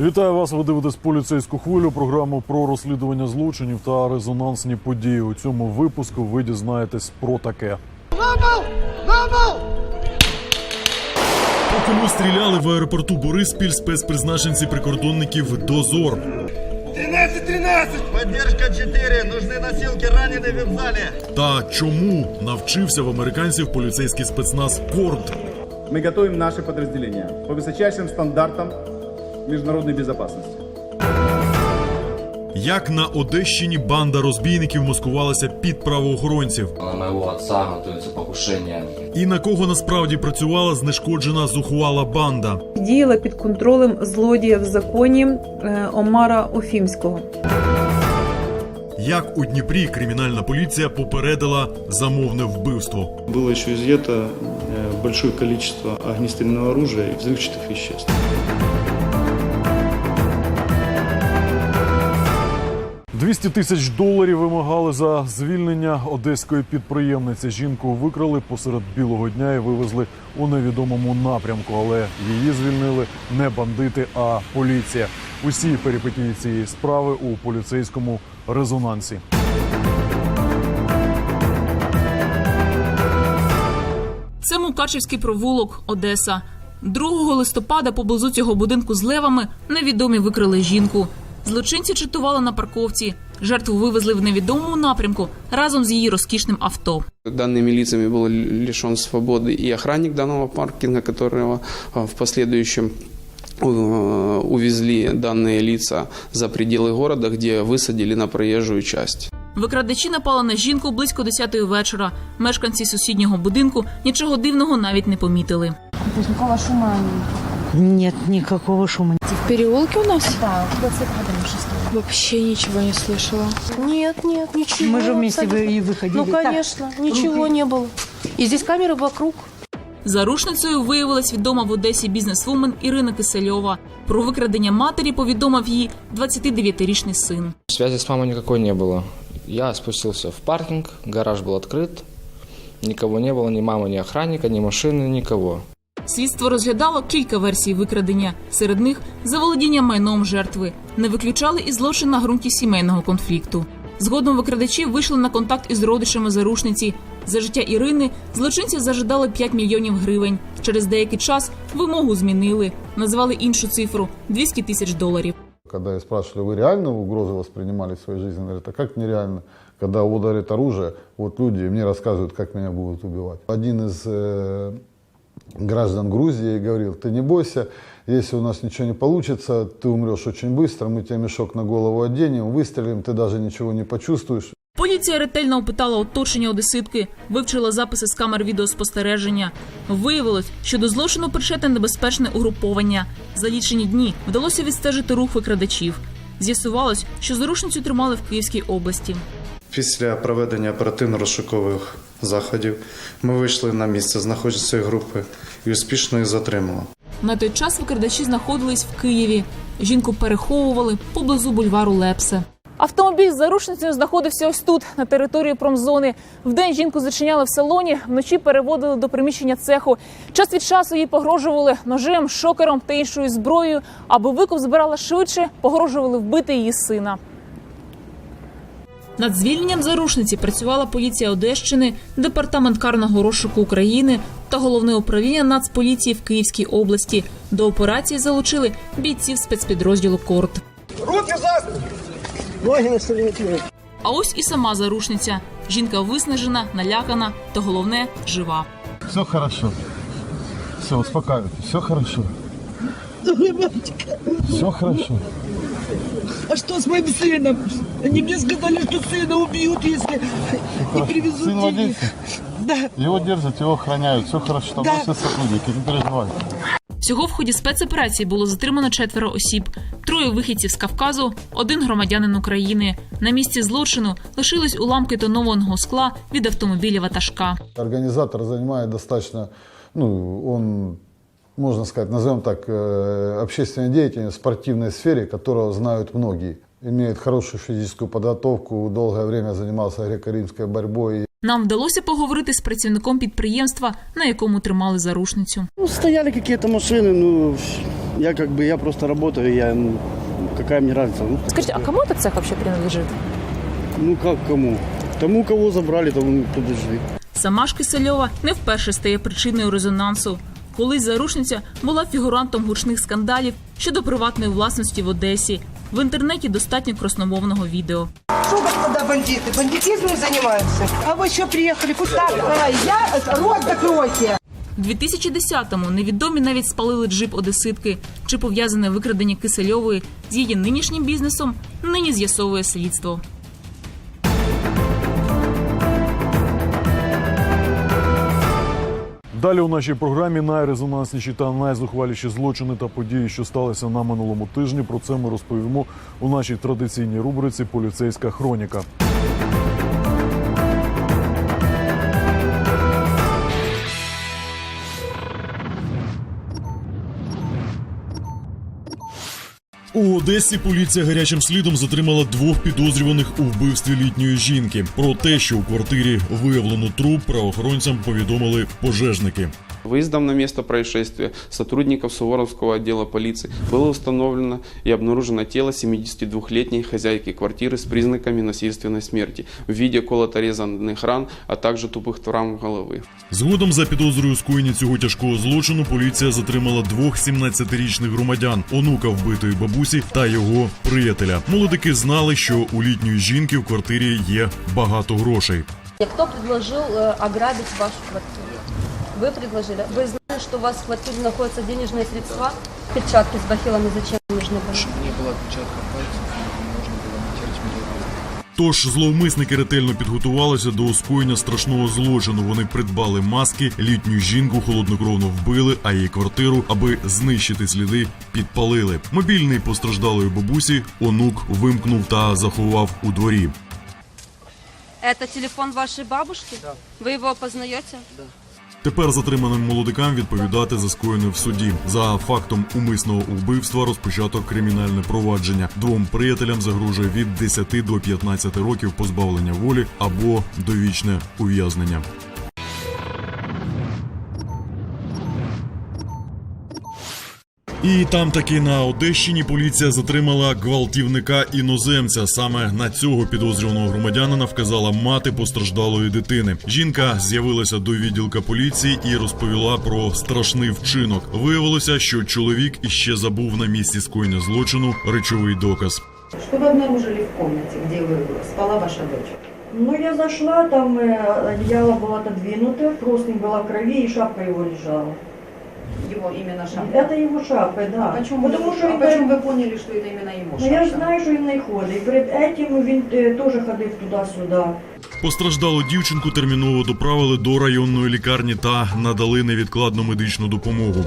Вітаю вас. Ви дивитесь поліцейську хвилю. Програму про розслідування злочинів та резонансні події. У цьому випуску ви дізнаєтесь про таке. По кому стріляли в аеропорту Бориспіль спецпризначенці прикордонників Дозор. 13-13! Поддержка 4. Нужны носилки, раненые в вокзале. Та чому навчився в американців поліцейський спецназ Корд? Мы готовим наши подразделения по высочайшим стандартам международной безопасности. Як на Одещині банда розбійників маскувалася під правоохоронців, На моего отца готовится покушение. і на кого насправді працювала знешкоджена зухвала банда. діяла під контролем злодія в законі е, Омара Офімського. Як у Дніпрі кримінальна поліція попередила замовне вбивство. Было еще изъято э, большое количество огнестрельного оружия и взрывчатых веществ. – 200 тисяч доларів вимагали за звільнення одеської підприємниці. Жінку викрали посеред білого дня і вивезли у невідомому напрямку. Але її звільнили не бандити, а поліція. Усі перипетії цієї справи у поліцейському резонансі. Це Мукачевський провулок, Одеса. 2 листопада поблизу цього будинку з левами невідомі викрили жінку. Злочинці чатували на парковці. Жертву вивезли в невідомому напрямку разом з її розкішним авто. Данными лицами был лишен свободы и охранник данного паркинга, которого а, в последующем э, увезли данные лица за пределы города, где высадили на проезжую часть. Викрадачі напали на жінку близько 10-ї вечора. Мешканці сусіднього будинку нічого дивного навіть не помітили. Нет, никакого шума. В переулке у нас? Да, Вообще ничего не слышала. Нет, нет, ничего. Мы же вместе абсолютно. вы- и выходили. Ну, Так, конечно, ничего не было. И здесь камеры вокруг. Зарушницею виявилась відома в Одесі бізнесвумен Ірина Кисельова. Про викрадення матері повідомив їй 29-річний син. Связи с мамой никакой не было. Я спустился в паркинг, гараж был открыт. Никого не было, ни мамы, ни охранника, ни машины, никого. Слідство розглядало кілька версій викрадення. Серед них заволодіння майном жертви. Не виключали і злочин на ґрунті сімейного конфлікту. Згодом викрадачі вийшли на контакт із родичами зарушниці. За життя Ірини злочинці зажадали 5 мільйонів гривень. Через деякий час вимогу змінили, назвали іншу цифру 200 тисяч доларів. Когда я спрашивали, вы реально угрозы воспринимали в своей жизни? Говорят, а как нереально? Когда ударит оружие, вот люди мне рассказывают, как меня будут убивать. Один из э, граждан Грузии говорил, ты не бойся, если у нас ничего не получится, ты умрешь очень быстро, мы тебе мешок на голову оденем, выстрелим, ты даже ничего не почувствуешь. Поліція ретельно опитала оточення одеситки, вивчила записи з камер відеоспостереження. Виявилось, що до злочину причетне небезпечне угруповання. За лічені дні вдалося відстежити рух викрадачів. З'ясувалось, що зарушницю тримали в Київській області. Після проведення оперативно-розшукових заходів ми вийшли на місце знаходження цієї групи і успішно їх затримали. На той час викрадачі знаходились в Києві. Жінку переховували поблизу бульвару Лепсе. Автомобіль з зарушницею знаходився ось тут, на території промзони. Вдень жінку зачиняли в салоні, вночі переводили до приміщення цеху. Час від часу їй погрожували ножем, шокером та іншою зброєю. Аби викуп збирала швидше, погрожували вбити її сина. Над звільненням зарушниці працювала поліція Одещини, департамент карного розшуку України та головне управління Нацполіції в Київській області. До операції залучили бійців спецпідрозділу Корт. Руки за спину! Ноги на столі А ось і сама зарушниця. Жінка виснажена, налякана та головне жива. Все хорошо. Все, успокаивайтесь, все хорошо. Все хорошо А что с моим сыном? Они мне сказали, что сына убьют, если не привезут Сын в денег. Одессе? Да. Его держат, его охраняют, все хорошо, там Да. все сотрудники, не переживайте. Всього в ході спецоперації було затримано четверо осіб: троє вихідців з Кавказу, один громадянин України. На місці злочину лишились уламки тонованого скла від автомобіля ватажка. Организатор занимает достаточно, ну, он, можно сказать, назовем так, э, общественной деятельностью в спортивной сфере, которого знают многие. Имеет хорошую физическую подготовку, долгое время занимался греко-римской борьбой. Нам вдалося поговорити з працівником підприємства, на якому тримали зарушницю. Ну, стояли какие-то машины, ну, Я как бы, я просто работаю, я, ну, какая мне разница? Ну, Скажите, а кому этот цех вообще принадлежит? ну как кому? Тому, кого забрали, тому подожди. Сама ж Кисельова не вперше стає причиною резонансу. Колись зарушниця була фігурантом гучних скандалів щодо приватної власності в Одесі. В інтернеті достатньо красномовного відео. Что, господа бандиты, бандитизмом занимаются? А вы что приехали? Куда? Я, рот закройте! У 2010-му невідомі навіть спалили джип одеситки. Чи пов'язане викрадення Кисельової з її нинішнім бізнесом, нині з'ясовує слідство. Далі у нашій програмі найрезонансніші та найзухваліші злочини та події, що сталися на минулому тижні. Про це ми розповімо у нашій традиційній рубриці Поліцейська хроніка. У Одесі поліція гарячим слідом затримала двох підозрюваних у вбивстві літньої жінки. Про те, що у квартирі виявлено труп, правоохоронцям повідомили пожежники. Выездом на место происшествия сотрудников Суворовского отдела полиции было установлено и обнаружено тело 72-летней хозяйки квартиры с признаками насильственной смерти в виде колото-резанных ран, а также тупых травм головы. Згодом за підозрою скоєння цього тяжкого злочину поліція затримала двох 17-річних громадян, онука вбитої бабусі та його приятеля. Молодики знали, що у літньої жінки в квартирі є багато грошей. Кто предложил э, ограбить вашу квартиру? Вы предложили. Вы знали, что у вас в квартире находятся денежные средства? Перчатки с бахилами зачем нужны были? Тож зловмисники ретельно підготувалися до скоєння страшного злочину. Вони придбали маски, літню жінку холоднокровно вбили, а її квартиру, аби знищити сліди, підпалили. Мобільний постраждалої бабусі онук вимкнув та заховав у дворі. Это телефон вашей бабушки? Да. Вы его опознаете? Да. Тепер затриманим молодикам відповідати за скоєне в суді. За фактом умисного вбивства розпочато кримінальне провадження. Двом приятелям загрожує від 10 до 15 років позбавлення волі або довічне ув'язнення. І там таки на Одещині поліція затримала гвалтівника іноземця. Саме на цього підозрюваного громадянина вказала мати постраждалої дитини. Жінка з'явилася до відділка поліції і розповіла про страшний вчинок. Виявилося, що чоловік іще забув на місці скоєння злочину речовий доказ. Что вы обнаружили в комнате, где вы, спала ваша дочь? Ну, я зашла, там э, одеяло было отодвинуто, простынь была в крови, и шапка его лежала. Его именно шапка? Это его шапка, да. А почему, Потому вы, что а він- почему вы поняли, что это именно его Ну, шапка? я ж знаю, що він не ходить. І перед этим він е, теж ходив туди-сюди. Постраждалу дівчинку терміново доправили до районної лікарні та надали невідкладну медичну допомогу.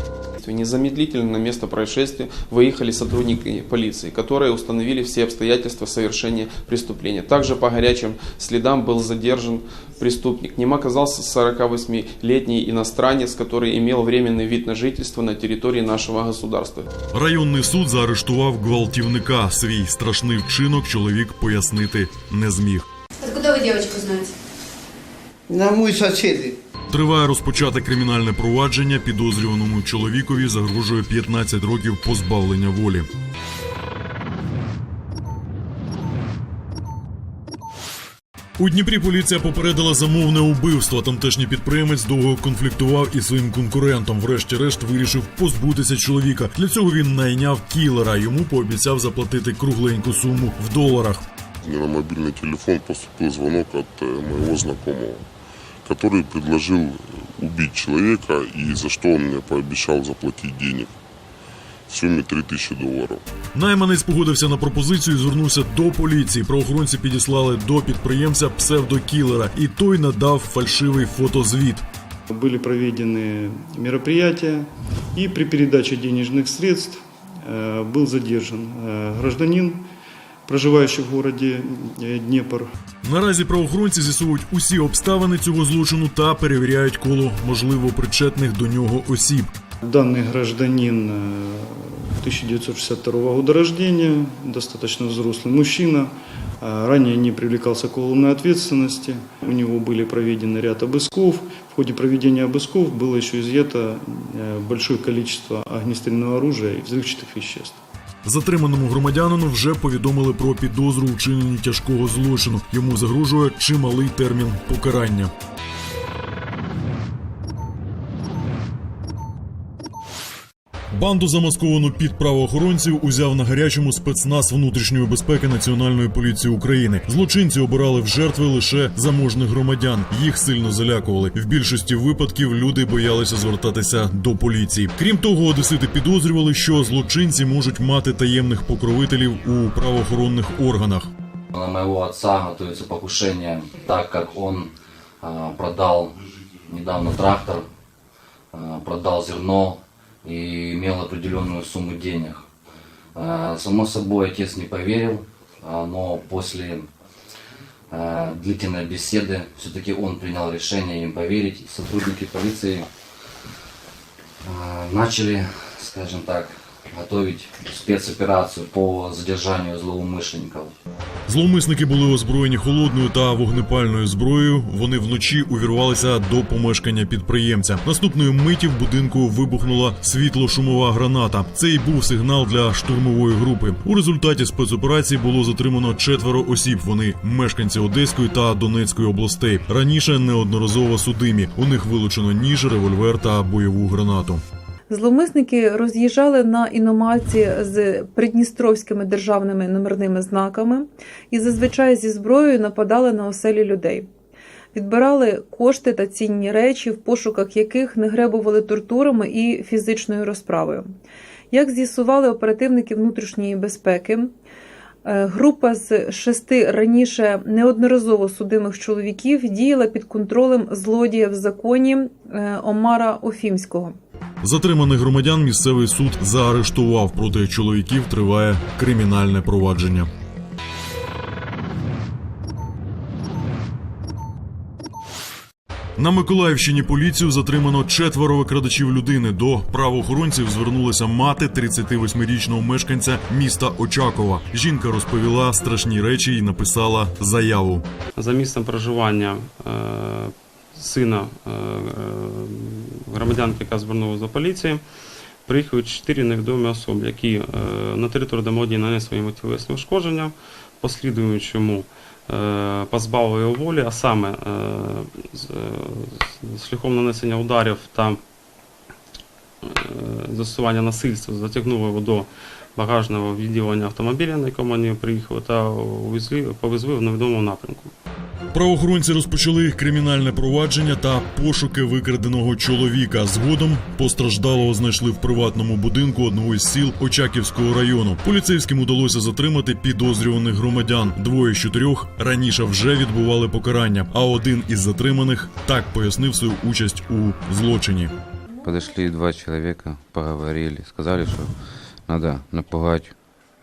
Незамедлительно на место происшествия выехали сотрудники полиции, которые установили все обстоятельства совершения преступления. Также по горячим следам был задержан преступник. Ним оказался 48-летний иностранец, который имел временный вид на жительство на территории нашего государства. Районний суд заарештував гвалтівника. Свій страшний вчинок чоловік пояснити не зміг. Откуда вы девочку знаете? На мой соседи. Триває розпочате кримінальне провадження. Підозрюваному чоловікові загрожує 15 років позбавлення волі. У Дніпрі поліція попередила замовне убивство. Тамтешній підприємець довго конфліктував із своїм конкурентом. Врешті-решт вирішив позбутися чоловіка. Для цього він найняв кілера. Йому пообіцяв заплатити кругленьку суму в доларах. На мобильный телефон поступил звонок от э, моего знакомого, который предложил убить человека и за что он мне пообещал заплатить денег в сумме 3000 долларов. Найманець погодився на пропозицію і звернувся до поліції. Правоохоронці підіслали до підприємця псевдокілера, і той надав фальшивий фотозвіт. Были проведены мероприятия, и при передаче денежных средств э, был задержан э, гражданин, проживающий в городе э, Днепр. Наразі правоохоронці з'ясовують усі обставини цього злочину та перевіряють коло можливо причетних до нього осіб. Данный гражданин э, 1962 года рождения, достаточно взрослый мужчина, А Ранее не привлекался к уголовной ответственности. У него были проведены ряд обысков. В ходе проведения обысков было еще изъято э, большое количество огнестрельного оружия и взрывчатых веществ. Затриманому громадянину вже повідомили про підозру у чиненні тяжкого злочину. Йому загрожує чималий термін покарання. Банду замасковану під правоохоронців узяв на гарячому спецназ внутрішньої безпеки Національної поліції України. Злочинці обирали в жертви лише заможних громадян. Їх сильно залякували. В більшості випадків люди боялися звертатися до поліції. Крім того, одесити підозрювали, що злочинці можуть мати таємних покровителів у правоохоронних органах. На моего отца готовится покушение, так как он а, продал недавно трактор, а, продал зерно и имел определенную сумму денег. А, само собой, отец не поверил, а, но после а, длительной беседы все-таки он принял решение им поверить. Сотрудники полиции начали, скажем так, готовить спецоперацию по задержанию злоумышленников. Зловмисники були озброєні холодною та вогнепальною зброєю. Вони вночі увірвалися до помешкання підприємця. Наступної миті в будинку вибухнула світло-шумова граната. Це й був сигнал для штурмової групи. У результаті спецоперації було затримано четверо осіб. Вони мешканці Одеської та Донецької областей. Раніше неодноразово судимі. У них вилучено ніж, револьвер та бойову гранату. Зловмисники роз'їжджали на іномарці з придністровськими державними номерними знаками і зазвичай зі зброєю нападали на оселі людей. Відбирали кошти та цінні речі, в пошуках яких не гребували тортурами і фізичною розправою. Як з'ясували оперативники внутрішньої безпеки, е, група з шести раніше неодноразово судимих чоловіків діяла під контролем злодія в законі е, Омара Офімського. Затриманих громадян місцевий суд заарештував. Проти чоловіків триває кримінальне провадження. На Миколаївщині поліцію затримано четверо викрадачів людини. До правоохоронців звернулася мати 38-річного мешканця міста Очакова. Жінка розповіла страшні речі і написала заяву. За місцем проживання е, сина е, е, громадянки, яка звернулася до поліції, приїхали чотири невідомі особи, які е, на території домовді нанесли йому тілесне ушкодження, послідуючому позбавили його волі, а саме шляхом нанесення ударів та застосування насильства затягнули його до багажного відділення автомобіля, на якому вони приїхали, та повезли в невідомому напрямку. Правоохоронці розпочали кримінальне провадження та пошуки викраденого чоловіка. Згодом постраждалого знайшли в приватному будинку одного із сіл Очаківського району. Поліцейським удалося затримати підозрюваних громадян. Двоє з чотирьох раніше вже відбували покарання. А один із затриманих так пояснив свою участь у злочині. Подошли два человека, поговорили, сказали, что надо напугать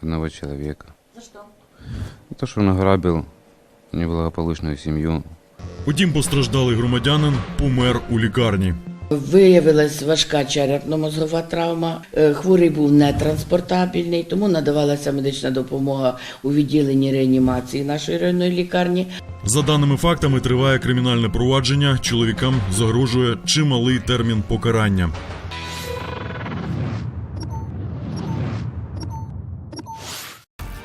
одного человека. За что? За То, что он ограбил неблагополучную семью. Утім, постраждалий громадянин помер у лікарні. Виявилась важка черепно-мозгова травма. Е, Хворий був нетранспортабельний, тому надавалася медична допомога у відділенні реанімації нашої районної лікарні. За даними фактами, триває кримінальне провадження. Чоловікам загрожує чималий термін покарання.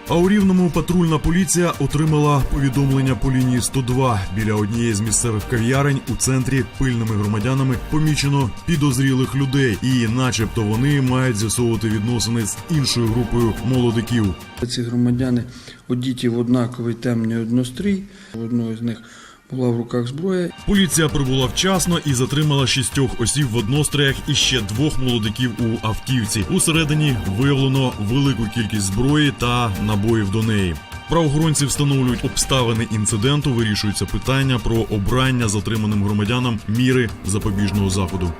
А у рівному патрульна поліція отримала повідомлення по лінії 102. Біля однієї з місцевих кав'ярень у центрі пильними громадянами помічено підозрілих людей, і, начебто, вони мають з'ясовувати відносини з іншою групою молодиків. Ці громадяни одіті в однаковий темний однострій. Одного з них була в руках зброя. Поліція прибула вчасно і затримала шістьох осіб в одностроях і ще двох молодиків у автівці. Усередині виявлено велику кількість зброї та набоїв до неї. Правоохоронці встановлюють обставини інциденту, вирішуються питання про обрання затриманим громадянам міри запобіжного заходу.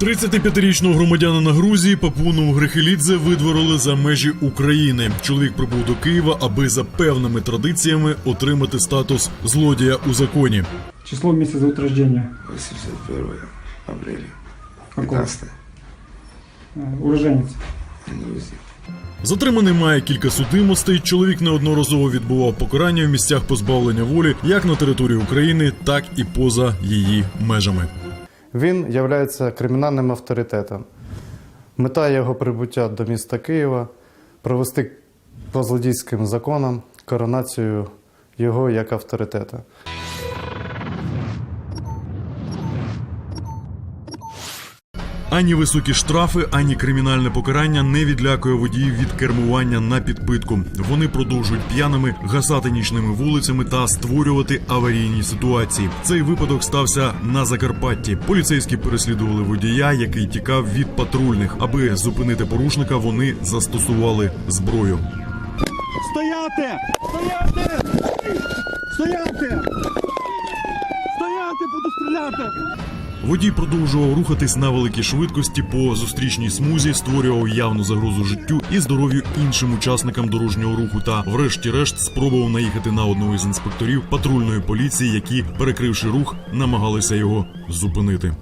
«35-річного громадянина Грузії Папуну Грехелідзе видворили за межі України. Чоловік прибув до Києва, аби за певними традиціями отримати статус злодія у законі. Число месяца год рождения. 81 апреля. Какого? 15 Э, Уроженец. Затриманий має кілька судимостей. Чоловік неодноразово відбував покарання в місцях позбавлення волі як на території України, так і поза її межами. Він є кримінальним авторитетом. Мета його прибуття до міста Києва провести по злодійським законам коронацію його як авторитета. Ані високі штрафи, ані кримінальне покарання не відлякує водіїв від кермування на підпитку. Вони продовжують п'яними гасати нічними вулицями та створювати аварійні ситуації. Цей випадок стався на Закарпатті. Поліцейські переслідували водія, який тікав від патрульних. Аби зупинити порушника, вони застосували зброю. Стояти! Стояти! Стояти! Стояти, буду стріляти! Водій продовжував рухатись на великій швидкості по зустрічній смузі, створював явну загрозу життю і здоров'ю іншим учасникам дорожнього руху. Та, врешті-решт, спробував наїхати на одного із інспекторів патрульної поліції, які, перекривши рух, намагалися його зупинити.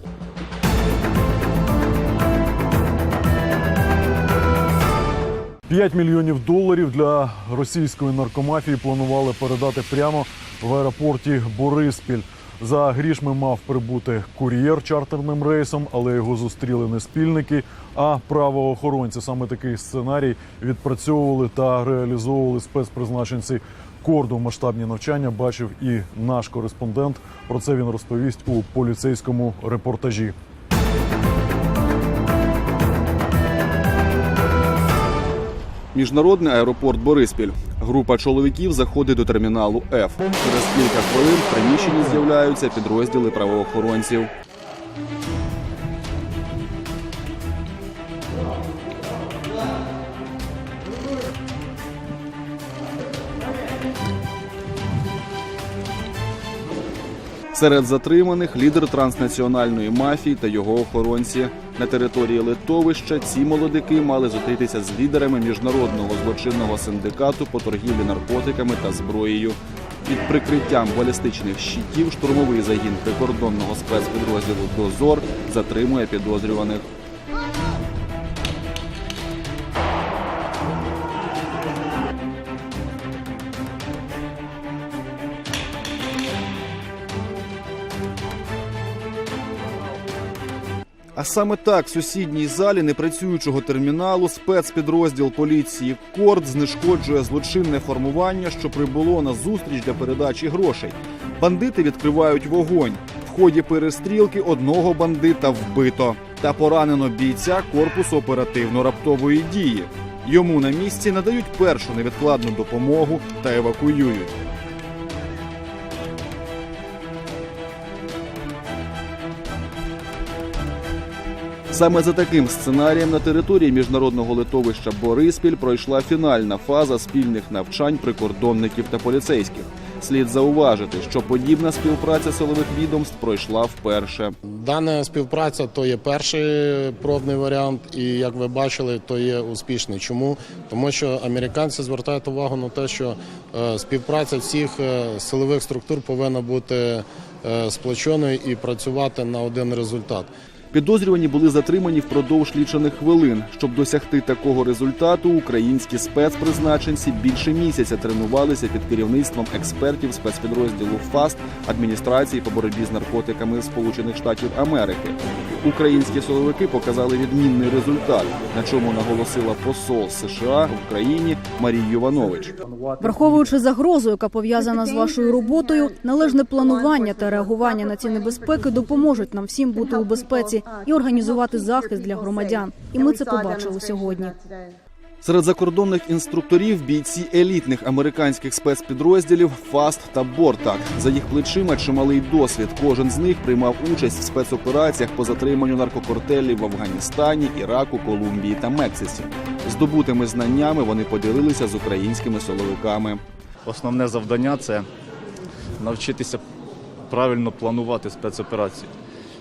П'ять мільйонів доларів для російської наркомафії планували передати прямо в аеропорті Бориспіль. За грішми мав прибути кур'єр чартерним рейсом, але його зустріли не спільники, а правоохоронці. Саме такий сценарій відпрацьовували та реалізовували спецпризначенці корду. Масштабні навчання бачив і наш кореспондент. Про це він розповість у поліцейському репортажі. Міжнародний аеропорт Бориспіль. Група чоловіків заходить до терміналу F. Через кілька хвилин в приміщенні з'являються підрозділи правоохоронців. Серед затриманих лідер транснаціональної мафії та його охоронці. На території литовища ці молодики мали зустрітися з лідерами міжнародного злочинного синдикату по торгівлі наркотиками та зброєю. Під прикриттям балістичних щитів штурмовий загін прикордонного спецпідрозділу Дозор затримує підозрюваних. А саме так в сусідній залі непрацюючого терміналу спецпідрозділ поліції Корд знешкоджує злочинне формування, що прибуло на зустріч для передачі грошей. Бандити відкривають вогонь. В ході перестрілки одного бандита вбито та поранено бійця корпусу оперативно-раптової дії. Йому на місці надають першу невідкладну допомогу та евакуюють. Саме за таким сценарієм на території міжнародного литовища Бориспіль пройшла фінальна фаза спільних навчань прикордонників та поліцейських. Слід зауважити, що подібна співпраця силових відомств пройшла вперше. Дана співпраця то є перший пробний варіант, і як ви бачили, то є успішний. Чому? Тому що американці звертають увагу на те, що е, співпраця всіх е, силових структур повинна бути е, сплоченою і працювати на один результат. Підозрювані були затримані впродовж лічених хвилин. Щоб досягти такого результату, українські спецпризначенці більше місяця тренувалися під керівництвом експертів спецпідрозділу ФАСТ адміністрації по боротьбі з наркотиками Сполучених Штатів Америки. Українські силовики показали відмінний результат, на чому наголосила посол США в Україні Марія Йованович. Враховуючи загрозу, яка пов'язана з вашою роботою, належне планування та реагування на ці небезпеки допоможуть нам всім бути у безпеці і організувати захист для громадян. І ми це побачили сьогодні. Серед закордонних інструкторів бійці елітних американських спецпідрозділів ФАСТ та Бортак. За їх плечима чималий досвід. Кожен з них приймав участь в спецопераціях по затриманню наркокартелів в Афганістані, Іраку, Колумбії та Мексиці. Здобутими знаннями вони поділилися з українськими силовиками. Основне завдання це навчитися правильно планувати спецоперації.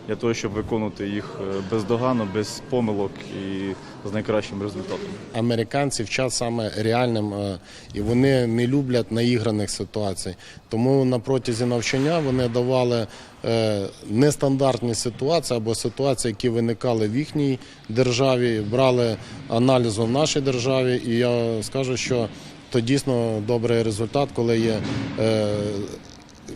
Для того, щоб виконувати їх е, бездоганно, без помилок і з найкращим результатом. Американці вчать саме реальним, е, і вони не люблять наіграних ситуацій. Тому на протязі навчання вони давали е, нестандартні ситуації або ситуації, які виникали в їхній державі, брали аналізу в нашій державі. І я скажу, що то дійсно добрий результат, коли є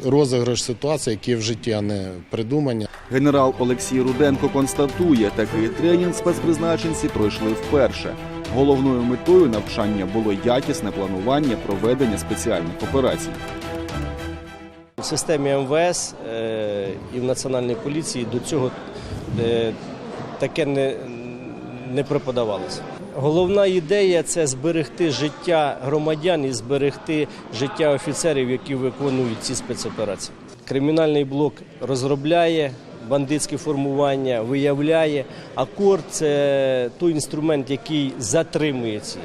розіграш ситуацій, які в житті, а не придумання. Генерал Олексій Руденко констатує, такий тренінг спецпризначенці пройшли вперше. Головною метою навчання було якісне планування проведення спеціальних операцій. В системі МВС е, і в Національній поліції до цього е, таке не, не преподавалося. Головна ідея це зберегти життя громадян і зберегти життя офіцерів, які виконують ці спецоперації. Кримінальний блок розробляє бандитське формування, виявляє, а КОР це той інструмент, який затримує ці е,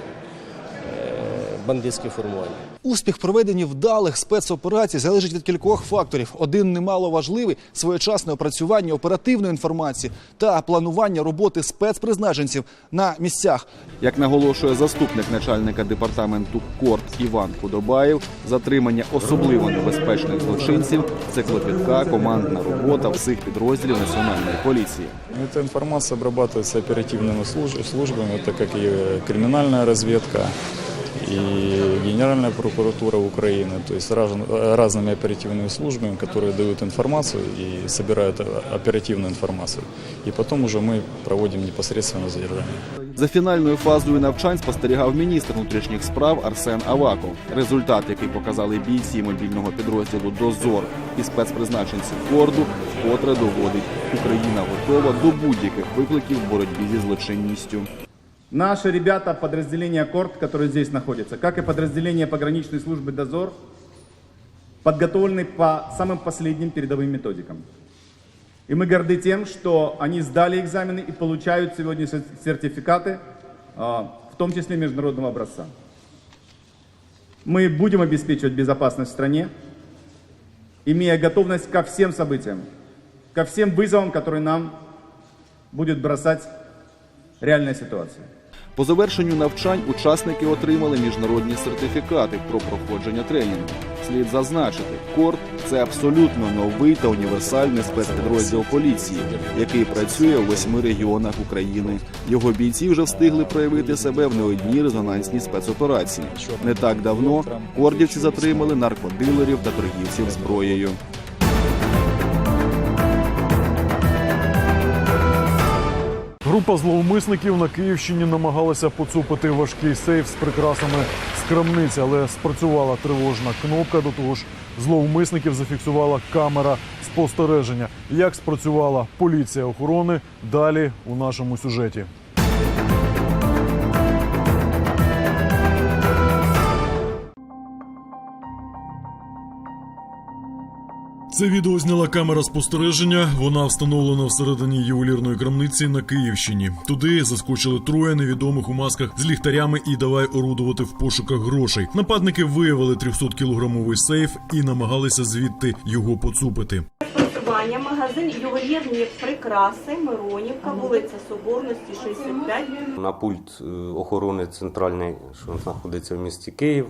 бандитські формування. Успіх проведення вдалих спецоперацій залежить від кількох факторів. Один немало важливий своєчасне опрацювання оперативної інформації та планування роботи спецпризначенців на місцях. Як наголошує заступник начальника департаменту КОРТ Іван Кудобаєв, затримання особливо небезпечних злочинців це клопітка командна робота всіх підрозділів національної поліції. Эта информация обрабатывается оперативными служ- службами, так как и криминальная разведка, и Генеральная прокуратура Украины, то есть раз- разными оперативными службами, которые дают информацию и собирают э, оперативную информацию. И потом уже мы проводим непосредственно задержание. За фінальною фазою навчань спостерігав міністр внутрішніх справ Арсен Аваков. Результат, який показали бійці мобільного підрозділу Дозор і спецпризначенці Форду, вкотре доводить, Україна готова до будь-яких викликів в боротьбі зі злочинністю. Наши ребята, подразделения КОРТ, которые здесь находятся, как и подразделение пограничной службы «Дозор», подготовлены по самым последним передовым методикам. И мы горды тем, что они сдали экзамены и получают сегодня сер- сертификаты, а, в том числе международного образца. Мы будем обеспечивать безопасность в стране, имея готовность ко всем событиям, ко всем вызовам, которые нам будет бросать реальная ситуация. По завершенню навчань учасники отримали міжнародні сертифікати про проходження тренінгу. Слід зазначити, КОРТ це абсолютно новий та універсальний спецпідрозділ поліції, який працює у восьми регіонах України. Його бійці вже встигли проявити себе в не одній резонансній спецоперації. Не так давно кордівці затримали наркодилерів та торгівців зброєю. Група зловмисників на Київщині намагалася поцупити важкий сейф з прикрасами з крамниці, але спрацювала тривожна кнопка. До того ж, зловмисників зафіксувала камера спостереження. Як спрацювала поліція охорони? Далі у нашому сюжеті. Це відео зняла камера спостереження. Вона встановлена всередині ювелірної крамниці на Київщині. Туди заскочили троє невідомих у масках з ліхтарями і давай орудувати в пошуках грошей. Нападники виявили 300-кілограмовий сейф і намагалися звідти його поцупити. Працювання, магазин ювелірні прикраси, Миронівка, вулиця Соборності, 65. На пульт е, охорони центральний, що знаходиться в місті Київ,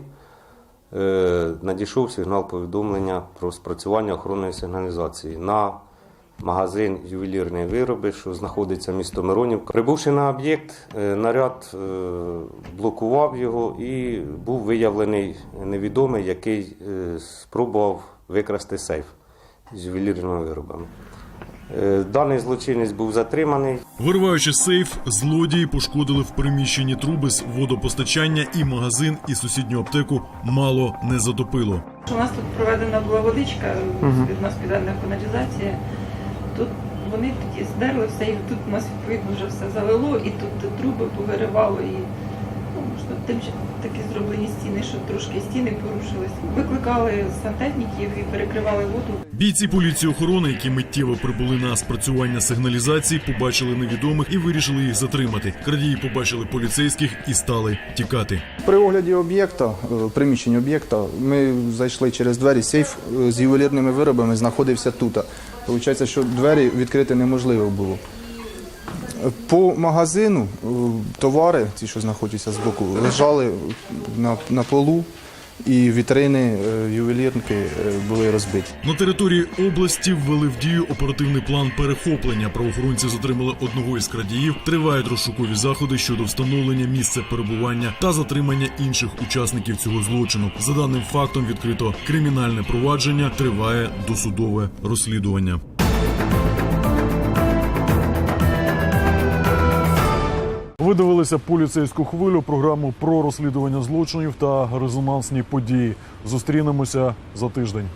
надійшов сигнал повідомлення про спрацювання охоронної сигналізації на магазин ювелірні вироби, що знаходиться місто Миронівка. Прибувши на об'єкт, е, наряд е, блокував його і був виявлений невідомий, який е, спробував викрасти сейф з ювелірними виробами. Е, Даний злочинець був затриманий. Вириваючи сейф, злодії пошкодили в приміщенні труби з водопостачання і магазин, і сусідню аптеку мало не затопило. У нас тут проведена була водичка від нас підведена каналізація. Тут вони тоді здерли все, і тут у нас відповідно вже все залило, і тут труби повиривало, і тим, що такі зроблені стіни, що трошки стіни порушились. Викликали сантехніків і перекривали воду. Бійці поліції охорони, які миттєво прибули на спрацювання сигналізації, побачили невідомих і вирішили їх затримати. Крадії побачили поліцейських і стали тікати. При огляді об'єкта, е, приміщення об'єкта, ми зайшли через двері. Сейф е, з ювелірними виробами знаходився тут. Получається, що двері відкрити неможливо було. По магазину е, товари, ті, що знаходяться збоку, лежали на, на полу, і вітрини е, ювелірники е, були розбиті. На території області ввели в дію оперативний план перехоплення. Правоохоронці затримали одного із крадіїв. Тривають розшукові заходи щодо встановлення місця перебування та затримання інших учасників цього злочину. За даним фактом відкрито кримінальне провадження. Триває досудове розслідування. Ви дивилися поліцейську хвилю, програму про розслідування злочинів та резонансні події. Зустрінемося за тиждень.